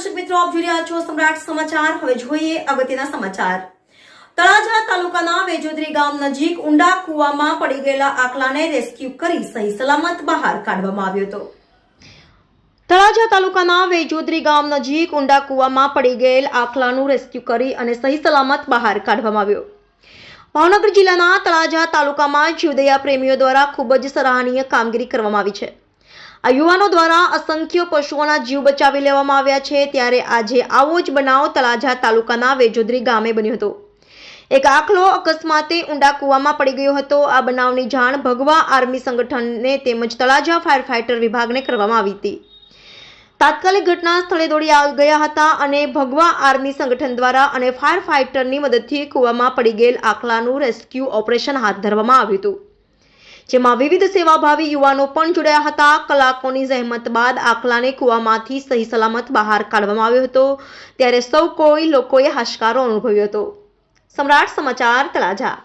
દર્શક મિત્રો, આપ જોઈ રહ્યા છો સમ્રાટ સમાચાર. હવે જોઈએ અગત્યના સમાચાર. તળાજા તાલુકાના વેજોદરી ગામ નજીક ઊંડા કુવામાં પડી ગયેલા આકલાને રેસ્ક્યુ કરી સહી સલામત બહાર કાઢવામાં આવ્યો હતો. તળાજા તાલુકાના વેજોદરી ગામ નજીક ઊંડા કુવામાં પડી ગયેલ આખલાનું રેસ્ક્યુ કરી અને સહી સલામત બહાર કાઢવામાં આવ્યો. ભાવનગર જિલ્લાના તળાજા તાલુકામાં જીવદયા પ્રેમીઓ દ્વારા ખૂબ જ સરાહનીય કામગીરી કરવામાં આવી છે. આ યુવાનો દ્વારા અસંખ્ય પશુઓના જીવ બચાવી લેવામાં આવ્યા છે. ત્યારે આજે આવો જ બનાવ તળાજા તાલુકાના વેજોદરી ગામે બન્યો હતો. એક આખલો અકસ્માતે ઊંડા કૂવામાં પડી ગયો હતો. આ બનાવની જાણ ભગવા આર્મી સંગઠનને તેમજ તળાજા ફાયર ફાઇટર વિભાગને કરવામાં આવી હતી. તાત્કાલિક ઘટના સ્થળે દોડી ગયા હતા અને ભગવા આર્મી સંગઠન દ્વારા અને ફાયર ફાઇટરની મદદથી કૂવામાં પડી ગયેલ આખલાનું રેસ્ક્યુ ઓપરેશન હાથ ધરવામાં આવ્યું હતું. જેમાં વિવિધ સેવાભાવી યુવાનો પણ જોડાયા હતા. કલાકોની જહેમત બાદ આખલાને કૂવામાંથી સહી સલામત બહાર કાઢવામાં આવ્યો હતો. ત્યારે સૌ કોઈ લોકોએ હાશકારો અનુભવ્યો હતો. સમ્રાટ સમાચાર તળાજા.